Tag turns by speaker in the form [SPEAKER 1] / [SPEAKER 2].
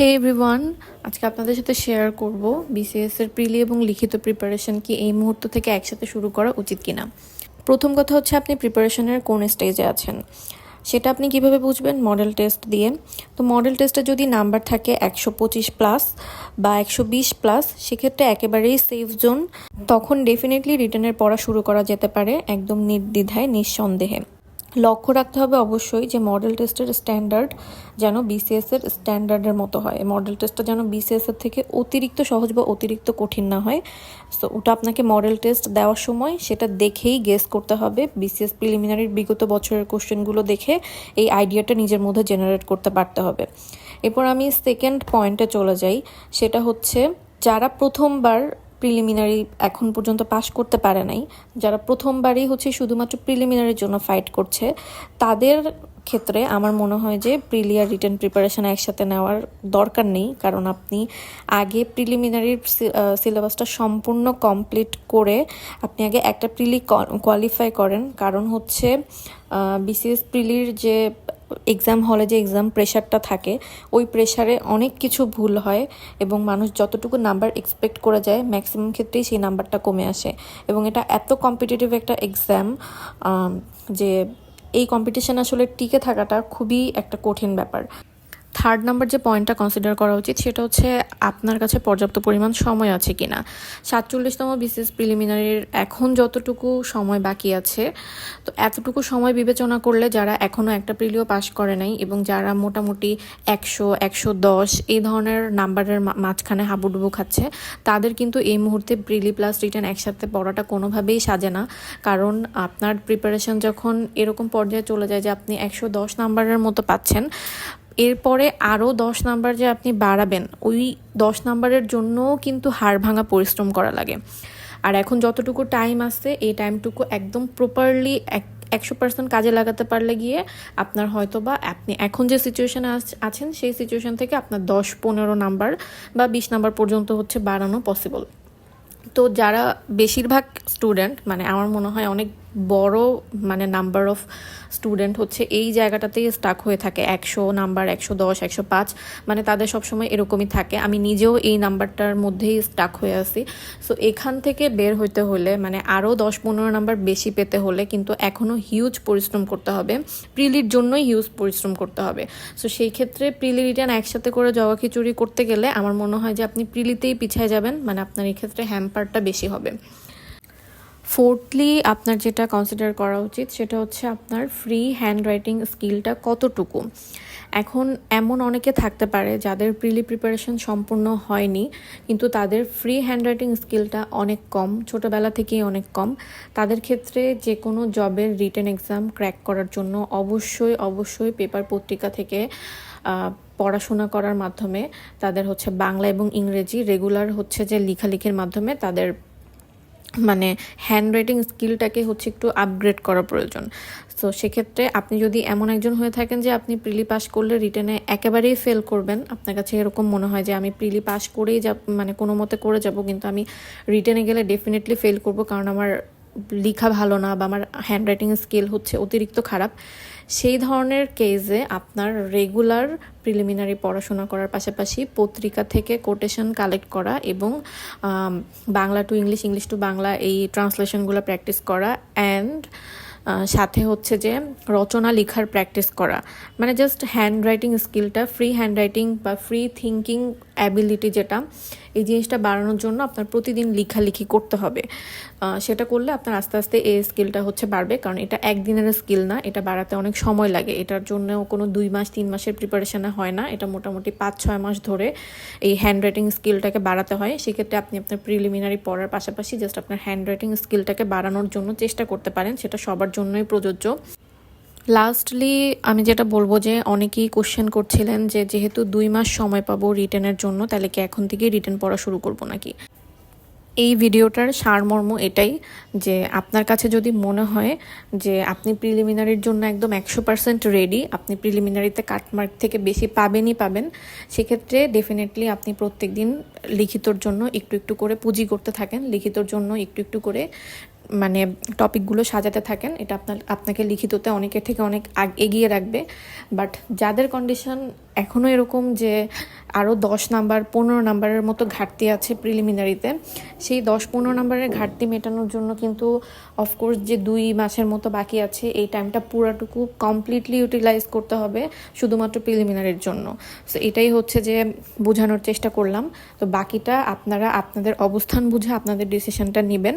[SPEAKER 1] হে everyone আজকে আপনাদের সাথে শেয়ার করব বিসিএস এর প্রিলি এবং লিখিত প্রিপারেশন কি এই মুহূর্ত থেকে একসাথে শুরু করা উচিত কিনা। প্রথম কথা হচ্ছে আপনি প্রিপারেশনের কোন স্টেজে আছেন। সেটা আপনি কীভাবে বুঝবেন? মডেল টেস্ট দিয়ে। তো মডেল টেস্টে যদি নাম্বার থাকে একশো পঁচিশ প্লাস বা একশো বিশ প্লাস সেক্ষেত্রে একেবারেই সেফ জোন তখন ডেফিনেটলি রিটার্নের পড়া শুরু করা যেতে পারে একদম নির্দ্বিধায়, নিঃসন্দেহে। লক্ষ্য রাখতে হবে অবশ্যই যে মডেল টেস্টের স্ট্যান্ডার্ড যেন বিসিএস এর স্ট্যান্ডার্ডের মতো হয়। মডেল টেস্টটা যেন বিসিএস এর থেকে অতিরিক্ত সহজ বা অতিরিক্ত কঠিন না হয়। সো ওটা আপনাকে মডেল টেস্ট দেওয়ার সময় সেটা দেখেই গেস করতে হবে। বিসিএস প্রিলিমিনারির বিগত বছরের কোশ্চেনগুলো দেখে এই আইডিয়াটা নিজের মধ্যে জেনারেট করতে পারতে হবে। এরপর আমি সেকেন্ড পয়েন্টে চলে যাই। সেটা হচ্ছে, যারা প্রথমবার প্রিলিমিনারি এখন পর্যন্ত পাশ করতে পারে নাই। যারা প্রথমবারই হচ্ছে শুধুমাত্র প্রিলিমিনারির জন্য ফাইট করছে, তাদের ক্ষেত্রে আমার মনে হয় যে প্রিলি আর রিটার্ন প্রিপারেশন একসাথে নেওয়ার দরকার নেই। কারণ আপনি আগে প্রিলিমিনারির সিলেবাসটা সম্পূর্ণ কমপ্লিট করে আপনি আগে একটা প্রিলি কোয়ালিফাই করেন। কারণ হচ্ছে বিসিএস প্রিলির যে এক্সাম হলে যে এক্সাম প্রেশারটা থাকে, ওই প্রেশারে অনেক কিছু ভুল হয় এবং মানুষ যতটুকু নাম্বার এক্সপেক্ট করে যায় ম্যাক্সিমাম ক্ষেত্রেই সেই নাম্বারটা কমে আসে। এবং এটা এত কম্পিটিটিভ একটা এক্সাম যে এই কম্পিটিশান আসলে টিকে থাকাটা খুবই একটা কঠিন ব্যাপার। থার্ড নাম্বার যে পয়েন্টটা কনসিডার করা উচিত সেটা হচ্ছে আপনার কাছে পর্যাপ্ত পরিমাণ সময় আছে কি না সাতচল্লিশতম বিসিএস প্রিলিমিনারির এখন যতটুকু সময় বাকি আছে, তো এতটুকু সময় বিবেচনা করলে যারা এখনও একটা প্রিলিও পাস করে নাই এবং যারা মোটামুটি একশো একশো দশ এই ধরনের নাম্বারের মাঝখানে হাবুডুবু খাচ্ছে, তাদের কিন্তু এই মুহূর্তে প্রিলি প্লাস রিটার্ন একসাথে পড়াটা কোনোভাবেই সাজে না। কারণ আপনার প্রিপারেশন যখন এরকম পর্যায়ে চলে যায় যে আপনি একশো দশ নাম্বারের মতো পাচ্ছেন এরপরে আরও দশ নাম্বার যে আপনি বাড়াবেন, ওই দশ নাম্বারের জন্যও কিন্তু হাড় ভাঙা পরিশ্রম করা লাগে। আর এখন যতটুকু টাইম আসছে এই টাইমটুকু একদম প্রপারলি এক, একশো পার্সেন্ট কাজে লাগাতে পারলে গিয়ে আপনার হয়তো বা আপনি এখন যে সিচুয়েশনে আছেন, সেই সিচুয়েশন থেকে আপনার দশ, পনেরো নাম্বার বা বিশ নাম্বার পর্যন্ত হচ্ছে বাড়ানো পসিবল তো যারা বেশিরভাগ স্টুডেন্ট মানে আমার মনে হয় অনেক বড় মানে নাম্বার অফ স্টুডেন্ট হচ্ছে এই জায়গাটাতেই স্টাক হয়ে থাকে। একশো নাম্বার একশো দশ, একশো পাঁচ মানে তাদের সবসময় এরকমই থাকে। আমি নিজেও এই নাম্বারটার মধ্যেই স্টাক হয়ে আছি। সো এখান থেকে বের হইতে হলে মানে আরও দশ পনেরো নাম্বার বেশি পেতে হলে কিন্তু এখনও হিউজ পরিশ্রম করতে হবে। প্রিলির জন্যই হিউজ পরিশ্রম করতে হবে। সো সেই ক্ষেত্রে প্রিলি রিটার্ন একসাথে করে জগা খিচুড়ি করতে গেলে আমার মনে হয় যে আপনি প্রিলিতেই পিছিয়ে যাবেন মানে আপনার এই ক্ষেত্রে হ্যাম্পারটা বেশি হবে। ফোর্থলি আপনার যেটা কনসিডার করা উচিত, সেটা হচ্ছে আপনার ফ্রি হ্যান্ড রাইটিং স্কিলটা কতটুকু? এখন এমন অনেকে থাকতে পারে যাদের প্রিলি প্রিপারেশন সম্পূর্ণ হয়নি, কিন্তু তাদের ফ্রি হ্যান্ড রাইটিং স্কিলটা অনেক কম, ছোটোবেলা থেকেই অনেক কম। তাদের ক্ষেত্রে যে কোনো জবের রিটেন এক্সাম ক্র্যাক করার জন্য অবশ্যই অবশ্যই পেপার পত্রিকা থেকে পড়াশোনা করার মাধ্যমে তাদের হচ্ছে বাংলা এবং ইংরেজি রেগুলার হচ্ছে যে লেখালেখির মাধ্যমে তাদের মানে হ্যান্ড রাইটিং স্কিলটাকে হচ্ছে একটু আপগ্রেড করা প্রয়োজন। তো সেক্ষেত্রে আপনি যদি এমন একজন হয়ে থাকেন যে আপনি প্রিলি পাস করলে রিটেনে একেবারেই ফেল করবেন, আপনার কাছে এরকম মনে হয় যে আমি প্রিলি পাস করেই যা মানে কোনো মতে করে যাব, কিন্তু আমি রিটেনে গেলে ডেফিনেটলি ফেল করব, কারণ আমার লেখা ভালো না বা আমার হ্যান্ড রাইটিং স্কিল হচ্ছে অতিরিক্ত খারাপ, সেই ধরনের কেজে আপনার রেগুলার প্রিলিমিনারি পড়াশোনা করার পাশাপাশি পত্রিকা থেকে কোটেশন কালেক্ট করা এবং Bangla to English English to Bangla এই ট্রান্সলেশনগুলো প্র্যাকটিস করা অ্যান্ড সাথে হচ্ছে যে রচনা লেখার প্র্যাকটিস করা। মানে জাস্ট হ্যান্ড রাইটিং স্কিলটা ফ্রি হ্যান্ড রাইটিং বা ফ্রি থিঙ্কিং অ্যাবিলিটি যেটা, এই জিনিসটা বাড়ানোর জন্য আপনার প্রতিদিন লেখালেখি করতে হবে। সেটা করলে আপনার আস্তে আস্তে এই স্কিলটা হচ্ছে বাড়বে, কারণ এটা একদিনের স্কিল না, এটা বাড়াতে অনেক সময় লাগে। এটার জন্য কোনো দুই মাস, তিন মাসের প্রিপারেশনে হয় না, এটা মোটামুটি পাঁচ, ছয় মাস ধরে এই হ্যান্ড রাইটিং স্কিলটাকে বাড়াতে হয়। সেক্ষেত্রে আপনি আপনার প্রিলিমিনারি পড়ার পাশাপাশি জাস্ট আপনার হ্যান্ড রাইটিং স্কিলটাকে বাড়ানোর জন্য চেষ্টা করতে পারেন, সেটা সবার জন্যই প্রযোজ্য। লাস্টলি আমি যেটা বলব যে অনেকেই কোশ্চেন করছিলেন যে যেহেতু দুই মাস সময় পাবো রিটার্নের জন্য, তাহলে কি এখন থেকেই রিটার্ন পড়া শুরু করব নাকি? এই ভিডিওটার সারমর্ম এটাই যে আপনার কাছে যদি মনে হয় যে আপনি প্রিলিমিনারির জন্য একদম একশো পার্সেন্ট রেডি আপনি প্রিলিমিনারিতে কাটমার্ক থেকে বেশি পাবেনই পাবেন, সেক্ষেত্রে ডেফিনেটলি আপনি প্রত্যেক দিন লিখিতর জন্য একটু একটু করে পুঁজি করতে থাকেন, লিখিতর জন্য একটু একটু করে মানে টপিকগুলো সাজাতে থাকেন, এটা আপনার, আপনাকে লিখিততে অনেকের থেকে অনেক এগিয়ে রাখবে। বাট যাদের কন্ডিশন এখনও এরকম যে আরও দশ নাম্বার পনেরো নাম্বারের মতো ঘাটতি আছে প্রিলিমিনারিতে সেই দশ, পনেরো নাম্বারের ঘাটতি মেটানোর জন্য কিন্তু অফকোর্স যে দুই মাসের মতো বাকি আছে, এই টাইমটা পুরাটুকু কমপ্লিটলি ইউটিলাইজ করতে হবে শুধুমাত্র প্রিলিমিনারির জন্য। সো এটাই হচ্ছে যে বোঝানোর চেষ্টা করলাম। তো বাকিটা আপনারা, আপনাদের অবস্থান বুঝে আপনাদের ডিসিশনটা নেবেন।